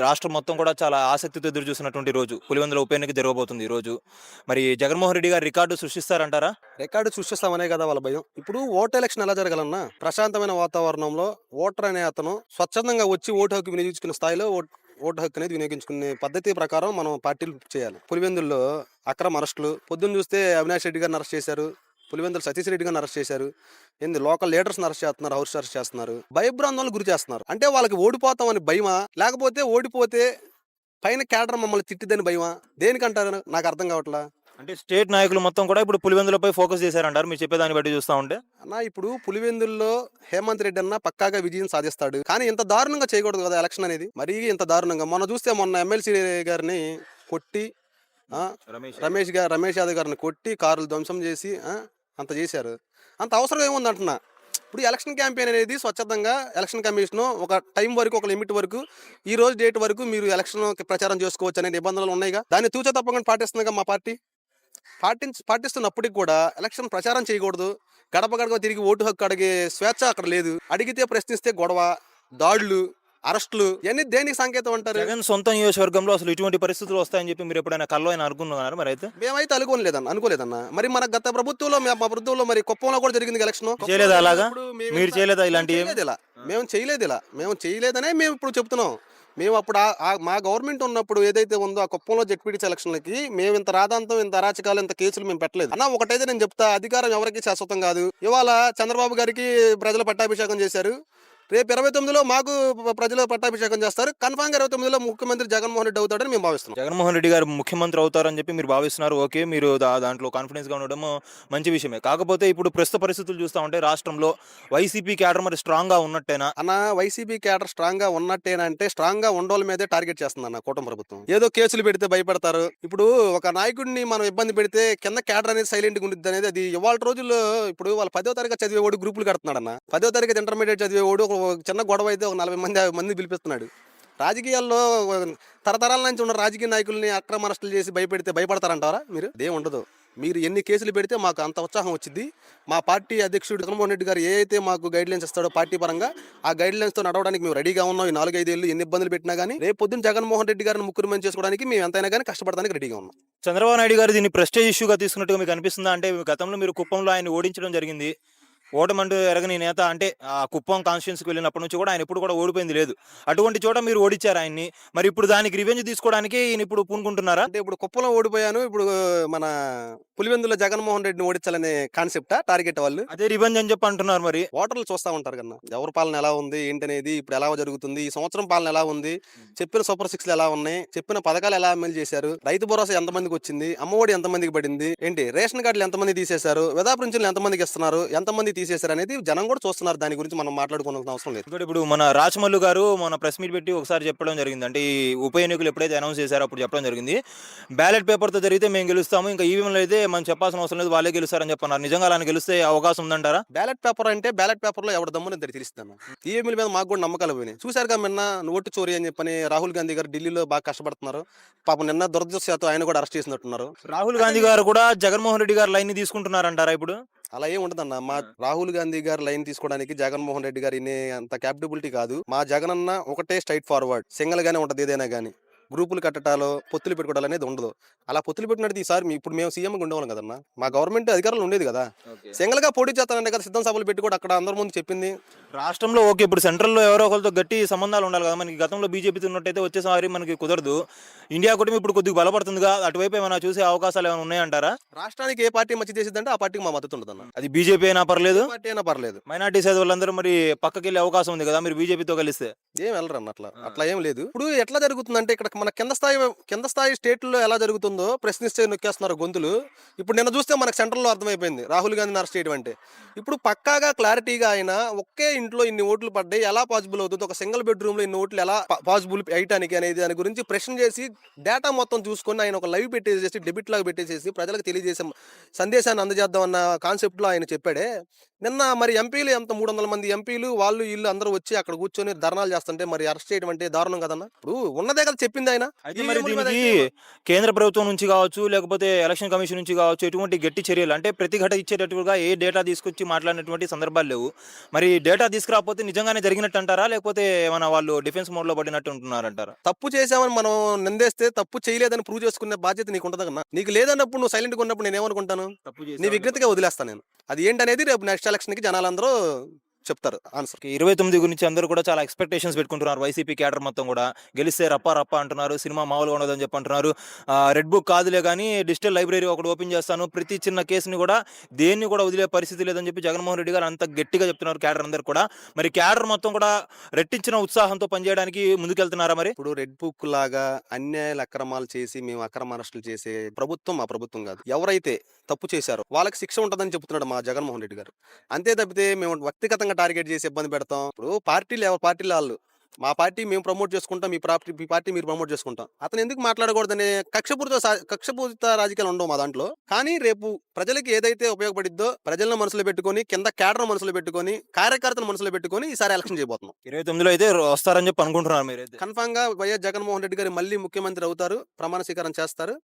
రాష్ట్రం మొత్తం కూడా చాలా ఆసక్తితో ఎదురు చూసినటువంటి రోజు పులివెందుల ఉప ఎన్నిక జరగబోతుంది ఈ రోజు. మరి జగన్మోహన్ రెడ్డి గారు రికార్డు సృష్టిస్తారంటారా? రికార్డు సృష్టిస్తామనే కదా వాళ్ళ భయం. ఇప్పుడు ఓటు ఎలక్షన్ ఎలా జరగాలన్నా ప్రశాంతమైన వాతావరణంలో ఓటర్ అనే అతను స్వచ్ఛందంగా వచ్చి ఓటు హక్కు వినియోగించుకున్న స్థాయిలో ఓటు హక్కు అనేది వినియోగించుకునే పద్ధతి ప్రకారం మనం పార్టీలు చేయాలి. పులివెందుల్లో అక్రమ అరెస్టులు పొద్దున్న చూస్తే అవినాష్ రెడ్డి గారిని అరెస్ట్ చేశారు. పులివెందులు సతీష్ రెడ్డి గారిని అరెస్ట్ చేశారు. ఏంది లోకల్ లీడర్స్ని అరెస్ట్ చేస్తున్నారు హౌస్ అరెస్ట్ చేస్తున్నారు. భయభ్రాందోళనకు గురి చేస్తున్నారు. అంటే వాళ్ళకి ఓడిపోతామని భయమా? లేకపోతే ఓడిపోతే పైన కేడర్ మమ్మల్ని తిట్టిద్దని భయమా? దేనికంటారు? నాకు అర్థం కావట్లా? అంటే స్టేట్ నాయకులు మొత్తం కూడా ఇప్పుడు పులివెందులపై ఫోకస్ చేశారంటారు. మీరు చెప్పేదాన్ని బట్టి చూస్తా ఉంటే. అన్న ఇప్పుడు పులివెందుల్లో హేమంత్ రెడ్డి అన్న పక్కాగా విజయం సాధిస్తాడు. కానీ ఇంత దారుణంగా చేయకూడదు కదా ఎలక్షన్ అనేది. మరీ ఇంత దారుణంగా. మొన్న చూస్తే మొన్న ఎమ్మెల్సీ గారిని కొట్టి రమేష్ గారు రమేష్ యాదవ్ గారిని కొట్టి కారులు ధ్వంసం చేసి అంత చేశారు. అంత అవసరం ఏముంది అంటున్నా. ఇప్పుడు ఎలక్షన్ క్యాంపెయిన్ అనేది స్వచ్ఛందంగా ఎలక్షన్ కమిషన్ ఒక టైం వరకు ఒక లిమిట్ వరకు ఈ రోజు డేట్ వరకు మీరు ఎలక్షన్ ప్రచారం చేసుకోవచ్చు అనే నిబంధనలు ఉన్నాయిగా? దాన్ని తూచ తప్పకుండా పాటిస్తుందిగా మా పార్టీ? పాటించి పాటిస్తున్నప్పటికి కూడా ఎలక్షన్ ప్రచారం చేయకూడదు. గడప గడప తిరిగి ఓటు హక్కు అడిగే స్వేచ్ఛ అక్కడ లేదు. అడిగితే ప్రశ్నిస్తే గొడవ దాడులు అరెస్టులు ఇవన్నీ దేనికి సంకేతం అంటారు? జగన్ సొంత నియోజకవర్గంలో అసలు ఇటువంటి పరిస్థితులు వస్తాయని చెప్పి మీరు ఎప్పుడైనా కల్లో అయినా అనుకున్నారు మరి అయితే? మేమైతే అనుకోలేదన్న అనుకోలేదన్న. మరి మన గత ప్రభుత్వంలో మా ప్రభుత్వంలో మరి కుప్పంలో కూడా జరిగింది ఎలక్షన్? చేయలేదా అలాగా? మీరు చేయలేదా? చేయలేదు ఇలా మేము చేయలేదు ఇలా మేము చేయలేదనే మేము ఇప్పుడు చెప్తున్నాం. మేము అప్పుడు మా గవర్నమెంట్ ఉన్నప్పుడు ఏదైతే ఉందో ఆ కుప్పంలో జెడ్పీటీ ఎలక్షన్లకి మేము ఇంత రాదాంతం ఇంత అరాచకాలు ఇంత కేసులు మేము పెట్టలేదు. అన్న ఒకటైతే నేను చెప్తా అధికారం ఎవరికి శాశ్వతం కాదు. ఇవాళ చంద్రబాబు గారికి ప్రజలు పట్టాభిషేకం చేశారు. రేపు ఇరవై తొమ్మిదిలో మాకు ప్రజలు పట్టాభిషేకం చేస్తారు. కన్ఫామ్గా ఇరవై తొమ్మిదిలో ముఖ్యమంత్రి జగన్మోహన్ రెడ్డి అవుతాడని మేము భావిస్తున్నాం. జగన్మోహన్ రెడ్డి గారు ముఖ్యమంత్రి అవుతారని చెప్పి మీరు భావిస్తున్నారు. ఓకే మీరు దాంట్లో కాన్ఫిడెన్స్గా ఉండడం మంచి విషయమే. కాకపోతే ఇప్పుడు ప్రస్తుత పరిస్థితులు చూస్తా ఉంటే రాష్ట్రంలో వైసీపీ క్యాడర్ మరి స్ట్రాంగ్గా ఉన్నట్టేనా? అన్న వైసీపీ క్యాడర్ స్ట్రాంగ్గా ఉన్నట్టేనంటే స్ట్రాంగ్గా ఉండోళ్ళ మీదే టార్గెట్ చేస్తుంది అన్న కూటమి ప్రభుత్వం. ఏదో కేసులు పెడితే భయపడతారు. ఇప్పుడు ఒక నాయకుడిని మనం ఇబ్బంది పెడితే కింద క్యాడర్ అనేది సైలెంట్గా ఉండిద్ది అనేది అది ఇవాళ రోజుల్లో ఇప్పుడు వాళ్ళ పదో తరగతి చదివేవాడు గ్రూపులు కడుతున్నాడు అన్న పదో తరగతి ఇంటర్మీడియట్ చదివేవాడు చిన్న గొడవ అయితే ఒక నలభై మంది యాభై మంది పిలిపిస్తున్నాడు. రాజకీయాల్లో తరతరాల నుంచి ఉన్న రాజకీయ నాయకుల్ని అక్రమ అరెస్టులు చేసి భయపెడితే భయపడతారంటారా మీరు? అదేం ఉండదు. మీరు ఎన్ని కేసులు పెడితే మాకు అంత ఉత్సాహం వచ్చింది మా పార్టీ అధ్యక్షుడు జగన్మోహన్ రెడ్డి గారు ఏ అయితే మాకు గైడ్ లైన్స్ ఇస్తాడో పార్టీ పరంగా ఆ గైడ్ లైన్స్తో నడవడానికి మేము రెడీగా ఉన్నాం. ఈ నాలుగైదేళ్ళు ఎన్ని ఇబ్బందులు పెట్టినా కానీ రేపు పొద్దున్న జగన్మోహన్ రెడ్డి గారిని ముఖ్యమంత్రి చేసుకోవడానికి మేము ఎంతైనా కానీ కష్టపడడానికి రెడీగా ఉన్నాం. చంద్రబాబు నాయుడు గారు దీన్ని ప్రెస్టేజ్ ఇష్యూగా తీసుకున్నట్టుగా మీకు అనిపిస్తుందా? అంటే గతంలో మీరు కుప్పంలో ఆయన ఓడించడం జరిగింది. ఓటమంటూ ఎరగని నేత అంటే ఆ కుప్పం కాన్స్టిట్యున్సీకి వెళ్ళినప్పటి నుంచి కూడా ఆయన ఇప్పుడు కూడా ఓడిపోయింది లేదు. అటువంటి చోట మీరు ఓడించారు ఆయన్ని? మరి ఇప్పుడు దానికి రివెంజ్ తీసుకోవడానికి ఈయన ఇప్పుడు పూనుకుంటున్నారా? అంటే ఇప్పుడు కుప్పంలో ఓడిపోయాను. ఇప్పుడు మన పులివెందులో జగన్మోహన్ రెడ్డిని ఓడించాలనే కాన్సెప్టా టార్గెట్ వాళ్ళు? అదే రివెంజ్ అని చెప్పి అంటున్నారు మరి. ఓటర్లు చూస్తా ఉంటారు కన్నా ఎవరి పాలన ఎలా ఉంది? ఏంటనేది ఇప్పుడు ఎలా జరుగుతుంది? ఈ సంవత్సరం పాలన ఎలా ఉంది? చెప్పిన సూపర్ సిక్స్ ఎలా ఉన్నాయి? చెప్పిన పథకాలు ఎలా అమలు చేశారు? రైతు భరోసా ఎంతమందికి వచ్చింది? అమ్మఒడి ఎంతమందికి పడింది? ఏంటి? రేషన్ కార్డులు ఎంతమంది తీసేశారు? విధా పింఛన్లు ఎంతమందికి ఇస్తున్నారు? ఎంతమంది తీసేశారు అనేది జనం కూడా చూస్తున్నారు. దాని గురించి మనం మాట్లాడుకోవాల్సిన అవసరం లేదు. ఇంకోటి ఇప్పుడు మన రాచమల్లు గారు మన ప్రెస్ మీట్ పెట్టి ఒకసారి చెప్పడం జరిగింది. అంటే ఈ ఉప ఎన్నికలు ఎప్పుడైతే అనౌన్స్ చేశారో అప్పుడు చెప్పడం జరిగింది. బ్యాలెట్ పేపర్తో జరిగితే మేము గెలుస్తాము. ఇంకా ఈవీఎంలో అయితే మనం చెప్పాల్సిన అవసరం లేదు. వాళ్ళే గెలుస్తారని చెప్పన్నారు. నిజంగా అలా గెలిస్తే అవకాశం ఉందంటారా? బ్యాలెట్ పేపర్ అంటే బ్యాలెట్ పేపర్లో ఎవరి దమ్ముని ఇద్దరు తెలుస్తాను ఈఎంల మీద మాకు కూడా నమ్మకాలు పోయినాయి. చూశారుగా నిన్న ఓటు చోరీ అని చెప్పని రాహుల్ గాంధీ గారు ఢిల్లీలో బాగా కష్టపడుతున్నారు. పాపం నిన్న దురదృష్టశాతం ఆయన కూడా అరెస్ట్ చేసినట్టున్నారు. రాహుల్ గాంధీ గారు కూడా జగన్మోహన్ రెడ్డి గారు లైన్ని తీసుకుంటున్నారంటారా ఇప్పుడు? అలా ఏం ఉండదన్న. మా రాహుల్ గాంధీ గారు లైన్ తీసుకోవడానికి జగన్మోహన్ రెడ్డి గారి ఇనే అంత క్యాపబిలిటీ కాదు. మా జగన్ అన్న ఒకటే స్ట్రైట్ ఫార్వర్డ్ సింగిల్ గానే ఉంటది ఏదైనా గానీ. గ్రూపులు కట్టడాలు పొత్తులు పెట్టుకోవడాలు అనేది ఉండదు. అలా పొత్తులు పెట్టినట్టు ఈసారి ఇప్పుడు మేము సీఎం ఉండేవాళ్ళం కదన్నా. మా గవర్నమెంట్ అధికారంలో ఉండేది కదా. సింగిల్గా పోటీ చేస్తానంటే కదా సిద్ధం సభలు పెట్టి కూడా అక్కడ అందరి ముందు చెప్పింది. రాష్ట్రంలో ఓకే ఇప్పుడు సెంట్రల్లో ఎవరో ఒకరితో గట్టి సంబంధాలు ఉండాలి కదా. మనకి గతంలో బీజేపీతో ఉన్నట్టయితే వచ్చేసారి మనకి కుదరదు. ఇండియా కూడా ఇప్పుడు కొద్దిగా బలపడుతుందిగా. అటువైపు ఏమైనా చూసే అవకాశాలు ఏమైనా ఉన్నాయంటారా? రాష్ట్రానికి ఏ పార్టీ మంచి చేసిద్దంటే ఆ పార్టీకి మా మద్దతు ఉండదన్న. అది బీజేపీ అయినా పర్లేదు. పార్టీ అయినా పర్లేదు. మైనార్టీ సైడ్ వాళ్ళందరూ మరి పక్కకి వెళ్ళే అవకాశం ఉంది కదా మీరు బీజేపీతో కలిస్తే. ఏం వెళ్ళరు అన్న అట్లా అట్లా ఏం లేదు. ఇప్పుడు ఎట్లా జరుగుతుందంటే ఇక్కడ మన కింద స్థాయి కింద స్థాయి స్టేట్లో ఎలా జరుగుతుందో ప్రశ్నిస్తే నొక్కేస్తున్నారు గొంతులు. ఇప్పుడు నిన్న చూస్తే మనకు సెంట్రల్లో అర్థమైపోయింది. రాహుల్ గాంధీ అరెస్ట్ చేయడం అంటే. ఇప్పుడు పక్కాగా క్లారిటీగా ఆయన ఒకే ఇంట్లో ఇన్ని ఓట్లు పడ్డాయి ఎలా పాసిబుల్ అవుతుంది? ఒక సింగిల్ బెడ్రూమ్లో ఇన్ని ఓట్లు ఎలా పాసిబుల్ అయ్యటానికి అనేది దాని గురించి ప్రశ్న చేసి డేటా మొత్తం చూసుకొని ఆయన ఒక లైవ్ పెట్టేసేసి డెబిట్ లాగా పెట్టేసేసి ప్రజలకు తెలియజేసే. సందేశాన్ని అందజేద్దాం అన్న కాన్సెప్ట్లో ఆయన చెప్పాడే. నిన్న మరి ఎంపీలు ఎంత? మూడు వందల మంది ఎంపీలు వాళ్ళు వీళ్ళు అందరూ వచ్చి అక్కడ కూర్చొని ధర్నాలు చేస్తుంటే మరి అరెస్ట్ చేయడం అంటే దారుణం కదన్నా? ఇప్పుడు ఉన్నదే కదా చెప్పింది ఆయన. కేంద్ర ప్రభుత్వం నుంచి కావచ్చు లేకపోతే ఎలక్షన్ కమిషన్ నుంచి కావచ్చు ఎటువంటి గట్టి చర్యలు అంటే ప్రతిఘట ఇచ్చేటట్టుగా ఏ డేటా తీసుకొచ్చి మాట్లాడినటువంటి సందర్భాలు లేవు. మరి డేటా తీసుకురాకపోతే నిజంగానే జరిగినట్టు అంటారా? లేకపోతే ఏమైనా వాళ్ళు డిఫెన్స్ మోడ్లో పడినట్టు ఉంటున్నారంటారా? తప్పు చేసామని మనం నిందేస్తే తప్పు చేయలేదని ప్రూవ్ చేసుకునే బాధ్యత నీకు ఉంటుంది కన్నా? నీకు లేదన్నప్పుడు నువ్వు సైలెంట్గా ఉన్నప్పుడు నేను ఏమనుకుంటాను నీ విజ్ఞతగా వదిలేస్తాను నేను. అది ఏంటనేది రేపు నెక్స్ట్ ఎలక్షన్కి జనాలందరూ చెప్తారు ఆన్సర్. ఇరవై తొమ్మిది గురించి అందరూ కూడా చాలా ఎక్స్పెక్టేషన్స్ పెట్టుకుంటున్నారు. వైసీపీ క్యాడర్ మొత్తం కూడా. గెలిస్తే రప్పా రప్పా అంటున్నారు. సినిమా మామూలుగా ఉండదని చెప్పి అంటున్నారు రెడ్ బుక్ కాదులే కానీ డిజిటల్ లైబ్రరీ ఒకటి ఓపెన్ చేస్తాను. ప్రతి చిన్న కేసుని కూడా దేన్ని కూడా వదిలే పరిస్థితి లేదని చెప్పి జగన్మోహన్ రెడ్డి గారు అంత గట్టిగా చెప్తున్నారు క్యాడర్ అందరు కూడా. మరి క్యాడర్ మొత్తం కూడా రెట్టించిన ఉత్సాహంతో పనిచేయడానికి ముందుకెళ్తున్నారా మరి? ఇప్పుడు రెడ్ బుక్ లాగా అన్యాయాలు అక్రమాలు చేసి మేము అక్రమ అరెస్టులు చేసే ప్రభుత్వం మా ప్రభుత్వం కాదు. ఎవరైతే తప్పు చేశారో వాళ్ళకి శిక్ష ఉంటుందని చెప్తున్నాడు మా జగన్మోహన్ రెడ్డి గారు. అంతే తప్పితే మేము వ్యక్తిగతంగా టార్గెట్ చేసి ఇబ్బంది పెడతాం. ఇప్పుడు పార్టీలు ఎవరి పార్టీలు వాళ్ళు మా పార్టీ మేము ప్రమోట్ చేసుకుంటాం మీ పార్టీ మీ పార్టీ మీరు ప్రమోట్ చేసుకుంటాం. అతను ఎందుకు మాట్లాడకూడదనే కక్షపూరిత కక్షపూరిత రాజకీయాలు ఉండవు మా దాంట్లో. కానీ రేపు ప్రజలకి ఏదైతే ఉపయోగపడిద్దో ప్రజలను మనసులో పెట్టుకొని కింద కేడర్ మనసులో పెట్టుకొని కార్యకర్తలు మనసులో పెట్టుకొని ఈసారి ఎలక్షన్ చేయబోతున్నాం. ఇరవై తొమ్మిదిలో అయితే వస్తారని చెప్పి అనుకుంటున్నారు మీరు కన్ఫామ్గా వైఎస్ జగన్మోహన్ రెడ్డి గారు మళ్ళీ ముఖ్యమంత్రి అవుతారు. ప్రమాణ స్వీకారం చేస్తారు.